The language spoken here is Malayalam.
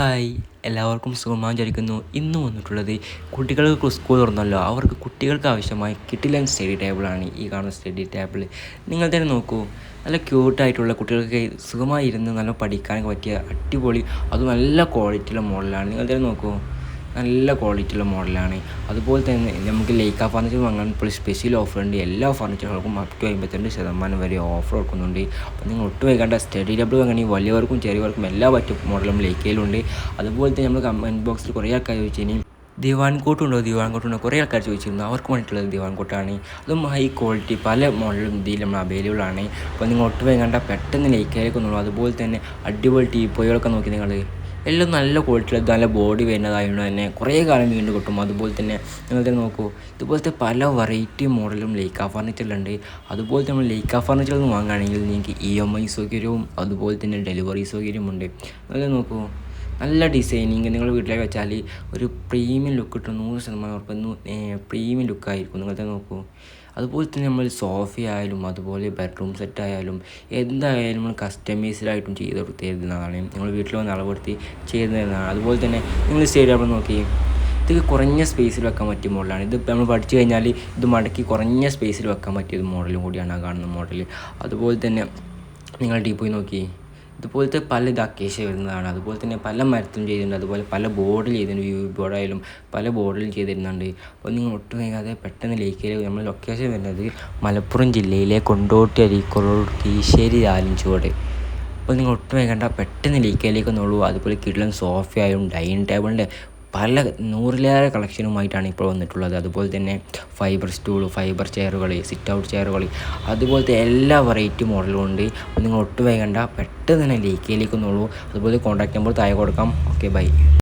ഹായ് എല്ലാവർക്കും സുഖമാൻ വിചാരിക്കുന്നു ഇന്ന് വന്നിട്ടുള്ളത് കുട്ടികൾക്ക് സ്കൂൾ തുറന്നല്ലോ. അവർക്ക് കുട്ടികൾക്ക് ആവശ്യമായ കിട്ടിലൻ സ്റ്റഡി ടേബിളാണ് ഈ കാണുന്ന സ്റ്റഡി ടേബിൾ. നിങ്ങൾ തന്നെ നോക്കൂ. നല്ല ക്യൂട്ടായിട്ടുള്ള കുട്ടികൾക്ക് സുഖമായി ഇരുന്ന് നല്ല പഠിക്കാനൊക്കെ പറ്റിയ അടിപൊളി അത് നല്ല ക്വാളിറ്റിയുള്ള മോഡലാണ് നിങ്ങൾ തന്നെ നോക്കൂ. നല്ല ക്വാളിറ്റിയുള്ള മോഡലാണ് അതുപോലെ തന്നെ നമുക്ക് ലേക്ക ഫർണിച്ചർ വാങ്ങാൻ ഇപ്പോൾ സ്പെഷ്യൽ ഓഫർ ഉണ്ട്. എല്ലാ ഫർണിച്ചറുകൾക്കും അപ് ടു അമ്പത്തിരണ്ട് ശതമാനം വരെ ഓഫർ കൊടുക്കുന്നുണ്ട്. അപ്പോൾ നിങ്ങൾ ഒട്ടും വൈകേണ്ട സ്റ്റഡി ഡബിൾ വാങ്ങണമെങ്കിൽ വലിയവർക്കും ചെറിയവർക്കും എല്ലാ പറ്റും മോഡലും ലേക്കയിലുണ്ട് അതുപോലെ തന്നെ നമ്മൾ കമന്റ് ബോക്സിൽ കുറേ ആൾക്കാർ ചോദിച്ചതിന് ദിവാൻ കോട്ടുണ്ടോ ദിവാൻ കോട്ടുണ്ടോ കുറേ ആൾക്കാർ ചോദിച്ചിരുന്നു. അവർക്ക് വേണ്ടിയിട്ടുള്ളത് ദിവാൻ കോട്ടാണ് അതും ഹൈ ക്വാളിറ്റി പല മോഡലും ഇതിൽ നമ്മൾ അവൈലബിൾ ആണ്. അപ്പോൾ നിങ്ങൾ ഒട്ടും വൈകാണ്ട പെട്ടെന്ന് ലേക്കയിലേക്ക് ഒന്നുള്ളൂ അതുപോലെ തന്നെ അടിപൊളി ടീപ്പോയൊക്കെ നോക്കി നിങ്ങൾ. എല്ലാം നല്ല ക്വാളിറ്റിയുള്ള നല്ല ബോഡി വരുന്നതായതുകൊണ്ട് തന്നെ കുറേ കാലം വീണ്ടും കിട്ടും അതുപോലെ തന്നെ നിങ്ങൾ തന്നെ നോക്കൂ ഇതുപോലത്തെ പല വെറൈറ്റി മോഡലും ലേക്ക ഫർണിച്ചറിലുണ്ട് അതുപോലെ നമ്മൾ ലേക്ക ഫർണിച്ചറിൽ നിന്ന് വാങ്ങുകയാണെങ്കിൽ നിങ്ങൾക്ക് ഇ എം ഐ സൗകര്യവും അതുപോലെ തന്നെ ഡെലിവറി സൗകര്യവും ഉണ്ട്. നിങ്ങൾ നോക്കൂ നല്ല ഡിസൈനിങ് നിങ്ങൾ വീട്ടിലേക്ക് വെച്ചാൽ ഒരു പ്രീമിയം ലുക്ക് കിട്ടും. നൂറ് ശതമാനം ഉറപ്പ്. പ്രീമിയം ലുക്കായിരിക്കും നിങ്ങൾ തന്നെ നോക്കൂ. അതുപോലെ തന്നെ നമ്മൾ സോഫ ആയാലും അതുപോലെ ബെഡ്റൂം സെറ്റ് ആയാലും എന്തായാലും നമ്മൾ കസ്റ്റമൈസ്ഡ് ആയിട്ടും ചെയ്ത് തരുന്നതാണ്. നിങ്ങൾ വീട്ടിൽ വന്ന് അളവെടുത്ത് ചെയ്ത് തരുന്നതാണ്. അതുപോലെ തന്നെ നിങ്ങൾ സ്റ്റേഡിയം നോക്കി. ഇത് കുറഞ്ഞ സ്പേസിൽ വെക്കാൻ പറ്റിയ മോഡലാണ് ഇത് നമ്മൾ പഠിച്ചു കഴിഞ്ഞാൽ ഇത് മടക്കി കുറഞ്ഞ സ്പേസിൽ വെക്കാൻ പറ്റിയ മോഡലും കൂടിയാണ് ആ കാണുന്ന മോഡൽ അതുപോലെ തന്നെ നിങ്ങൾ ഡീ പോയി നോക്കി. ഇതുപോലത്തെ പല ഇത് വരുന്നതാണ്. അതുപോലെ തന്നെ പല മരത്തിലും ചെയ്തിട്ടുണ്ട്. അതുപോലെ പല ബോർഡിൽ ചെയ്തിട്ടുണ്ട്. വ്യൂ ബോർഡായാലും പല ബോർഡിലും ചെയ്തിരുന്നുണ്ട്. അപ്പോൾ നിങ്ങൾ ഒട്ടും വൈകാതെ പെട്ടെന്ന് ലേക്കിലേക്ക് നമ്മൾ ലൊക്കേഷൻ വരുന്നത് മലപ്പുറം ജില്ലയിലെ കൊണ്ടോട്ടി അരീക്കോട് കീശ്ശേരി ആലിഞ്ചുവോട് അപ്പോൾ നിങ്ങൾ ഒട്ടും വൈകണ്ട പെട്ടെന്ന് ലേക്കയിലേക്ക് ഒന്നുള്ളൂ അതുപോലെ കിടലൻ സോഫയായും ഡൈനിങ് ടേബിളിന്റെ പല നൂറിലേറെ കളക്ഷനുമായിട്ടാണ് ഇപ്പോൾ വന്നിട്ടുള്ളത്. അതുപോലെ തന്നെ ഫൈബർ സ്റ്റൂൾ ഫൈബർ ചെയറുകൾ സിറ്റ് ഔട്ട് ചെയറുകൾ അതുപോലത്തെ എല്ലാ വെറൈറ്റി മോഡലും ഉണ്ട്. നിങ്ങൾ ഒട്ടും വൈകണ്ട പെട്ടെന്ന് തന്നെ ലീക്കിലേക്ക് ഒന്നുള്ളൂ അതുപോലെ കോൺടാക്ട് നമ്പർ താഴെ കൊടുക്കാം. Okay bye